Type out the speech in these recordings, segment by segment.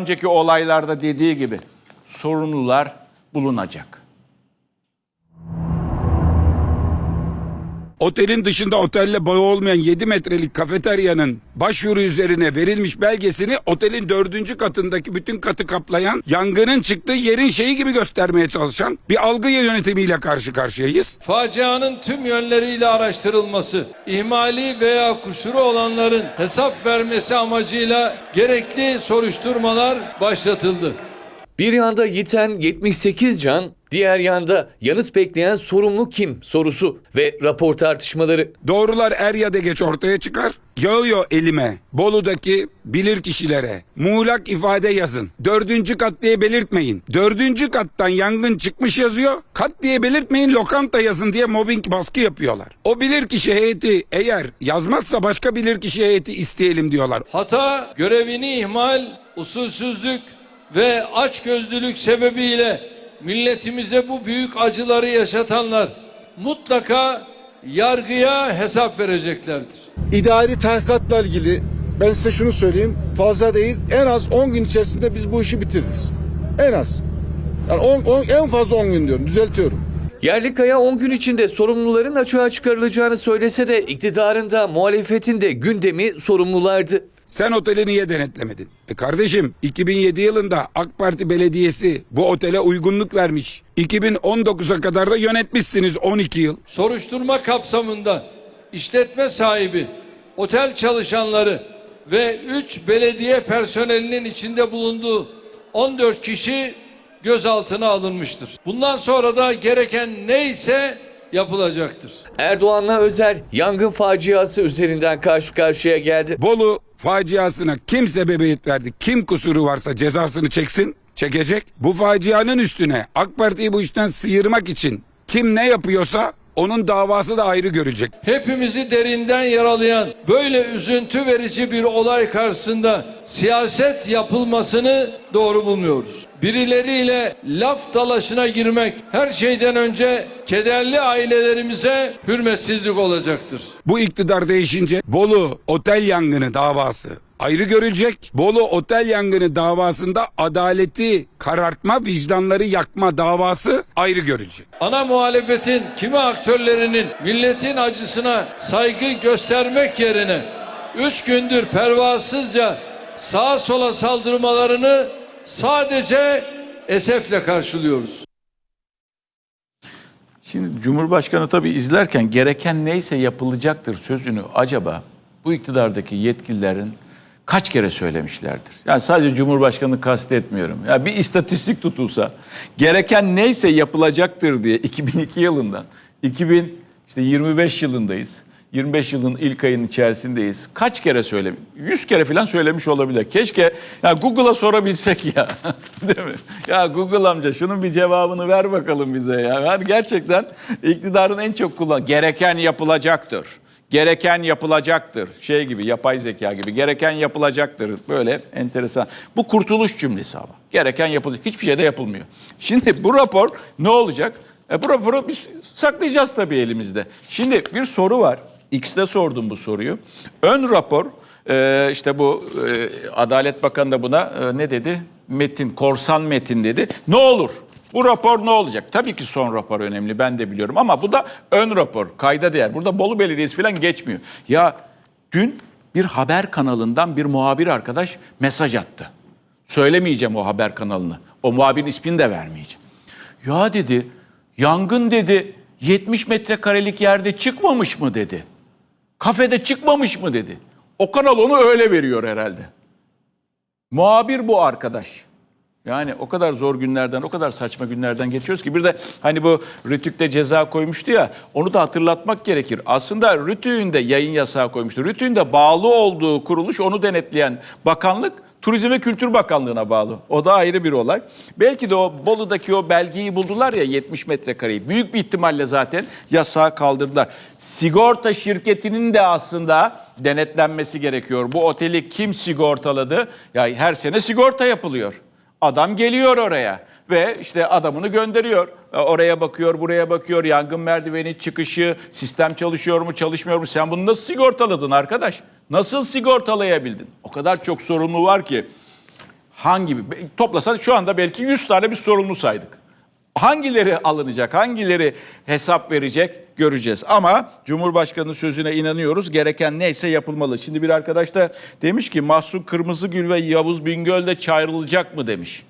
önceki olaylarda dediği gibi sorumlular bulunacak. Otelin dışında otelle bağı olmayan 7 metrelik kafeteryanın başvuru üzerine verilmiş belgesini otelin dördüncü katındaki bütün katı kaplayan yangının çıktığı yerin şeyi gibi göstermeye çalışan bir algı yönetimiyle karşı karşıyayız. Facianın tüm yönleriyle araştırılması, ihmali veya kusuru olanların hesap vermesi amacıyla gerekli soruşturmalar başlatıldı. Bir yanda yiten 78 can, diğer yanda yanıt bekleyen sorumlu kim sorusu ve rapor tartışmaları. Doğrular er ya da geç ortaya çıkar. Yağıyor elime. Bolu'daki bilir kişilere. Muğlak ifade yazın. Dördüncü kat diye belirtmeyin. Dördüncü kattan yangın çıkmış yazıyor. Kat diye belirtmeyin lokanta yazın diye mobbing baskı yapıyorlar. O bilir kişi heyeti eğer yazmazsa başka bilir kişi heyeti isteyelim diyorlar. Hata, görevini ihmal, usulsüzlük ve açgözlülük sebebiyle milletimize bu büyük acıları yaşatanlar mutlaka yargıya hesap vereceklerdir. İdari tahkikatla ilgili ben size şunu söyleyeyim. Fazla değil en az 10 gün içerisinde biz bu işi bitiririz. En az. Yani 10, 10 en fazla 10 gün diyorum. Düzeltiyorum. Yerlikaya 10 gün içinde sorumluların açığa çıkarılacağını söylese de iktidarında muhalefetin de gündemi sorumlulardı. Sen oteli niye denetlemedin? E kardeşim 2007 yılında AK Parti Belediyesi bu otele uygunluk vermiş. 2019'a kadar da yönetmişsiniz 12 yıl. Soruşturma kapsamında işletme sahibi, otel çalışanları ve 3 belediye personelinin içinde bulunduğu 14 kişi gözaltına alınmıştır. Bundan sonra da gereken neyse yapılacaktır. Erdoğan'la Özer yangın faciası üzerinden karşı karşıya geldi. Bolu faciasına kim sebebiyet verdi? Kim kusuru varsa cezasını çeksin, çekecek. Bu facianın üstüne AK Parti'yi bu işten sıyırmak için kim ne yapıyorsa onun davası da ayrı görecek. Hepimizi derinden yaralayan böyle üzüntü verici bir olay karşısında siyaset yapılmasını doğru bulmuyoruz. Birileriyle laf dalaşına girmek her şeyden önce kederli ailelerimize hürmetsizlik olacaktır. Bu iktidar değişince Bolu otel yangını davası ayrı görülecek. Bolu otel yangını davasında adaleti karartma, vicdanları yakma davası ayrı görülecek. Ana muhalefetin kimi aktörlerinin milletin acısına saygı göstermek yerine üç gündür pervasızca sağa sola saldırmalarını sadece esefle karşılıyoruz. Şimdi Cumhurbaşkanı tabii izlerken gereken neyse yapılacaktır sözünü acaba bu iktidardaki yetkililerin kaç kere söylemişlerdir? Yani sadece Cumhurbaşkanı kastetmiyorum. Ya bir istatistik tutulsa gereken neyse yapılacaktır diye 2002 yılından 2000 işte 25 yılındayız. 25 yılın ilk ayının içerisindeyiz. Kaç kere söylemiş? 100 kere falan söylemiş olabilir. Keşke ya Google'a sorabilsek ya. Değil mi? Ya Google amca şunun bir cevabını ver bakalım bize ya. Yani gerçekten iktidarın en çok kullan gereken yapılacaktır. Gereken yapılacaktır. Şey gibi yapay zeka gibi gereken yapılacaktır. Böyle enteresan. Bu kurtuluş cümlesi ama. Gereken yapılacak. Hiçbir şey de yapılmıyor. Şimdi bu rapor ne olacak? E bu raporu biz saklayacağız tabii elimizde. Şimdi bir soru var. X'te sordum bu soruyu. Ön rapor e, işte bu e, Adalet Bakanı da buna e, ne dedi? Metin, korsan metin dedi. Ne olur? Bu rapor ne olacak? Tabii ki son rapor önemli ben de biliyorum ama bu da ön rapor, kayda değer. Burada Bolu Belediyesi falan geçmiyor. Ya dün bir haber kanalından bir muhabir arkadaş mesaj attı. Söylemeyeceğim o haber kanalını. O muhabirin ismini de vermeyeceğim. Ya dedi, yangın dedi 70 metrekarelik yerde çıkmamış mı dedi. Kafede çıkmamış mı dedi. O kanal onu öyle veriyor herhalde. Muhabir bu arkadaş. Yani o kadar zor günlerden, o kadar saçma günlerden geçiyoruz ki bir de hani bu Rütük'te ceza koymuştu ya onu da hatırlatmak gerekir. Aslında Rütük'ün de yayın yasağı koymuştu. Rütük'ün de bağlı olduğu kuruluş onu denetleyen bakanlık Turizm ve Kültür Bakanlığı'na bağlı. O da ayrı bir olay. Belki de o Bolu'daki o belgeyi buldular ya 70 metrekareyi. Büyük bir ihtimalle zaten yasağı kaldırdılar. Sigorta şirketinin de aslında denetlenmesi gerekiyor. Bu oteli kim sigortaladı? Ya her sene sigorta yapılıyor. Adam geliyor oraya ve işte adamını gönderiyor. E, Oraya bakıyor, buraya bakıyor, yangın merdiveni çıkışı, sistem çalışıyor mu, çalışmıyor mu? Sen bunu nasıl sigortaladın arkadaş? Nasıl sigortalayabildin? O kadar çok sorumlu var ki. hangi toplasan şu anda belki 100 tane bir sorumlu saydık. Hangileri alınacak, hangileri hesap verecek göreceğiz. Ama Cumhurbaşkanı'nın sözüne inanıyoruz. Gereken neyse yapılmalı. Şimdi bir arkadaş da demiş ki Mahsun Kırmızıgül ve Yavuz Bingöl de çağrılacak mı demiş.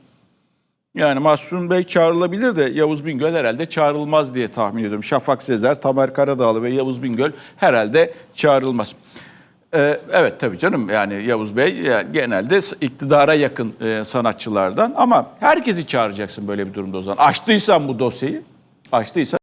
Yani Mahsun Bey çağrılabilir de Yavuz Bingöl herhalde çağrılmaz diye tahmin ediyorum. Şafak Sezer, Tamer Karadağlı ve Yavuz Bingöl herhalde çağrılmaz. Ee, evet tabii canım yani Yavuz Bey genelde iktidara yakın e, sanatçılardan ama herkesi çağıracaksın böyle bir durumda o zaman. Açtıysan bu dosyayı, açtıysan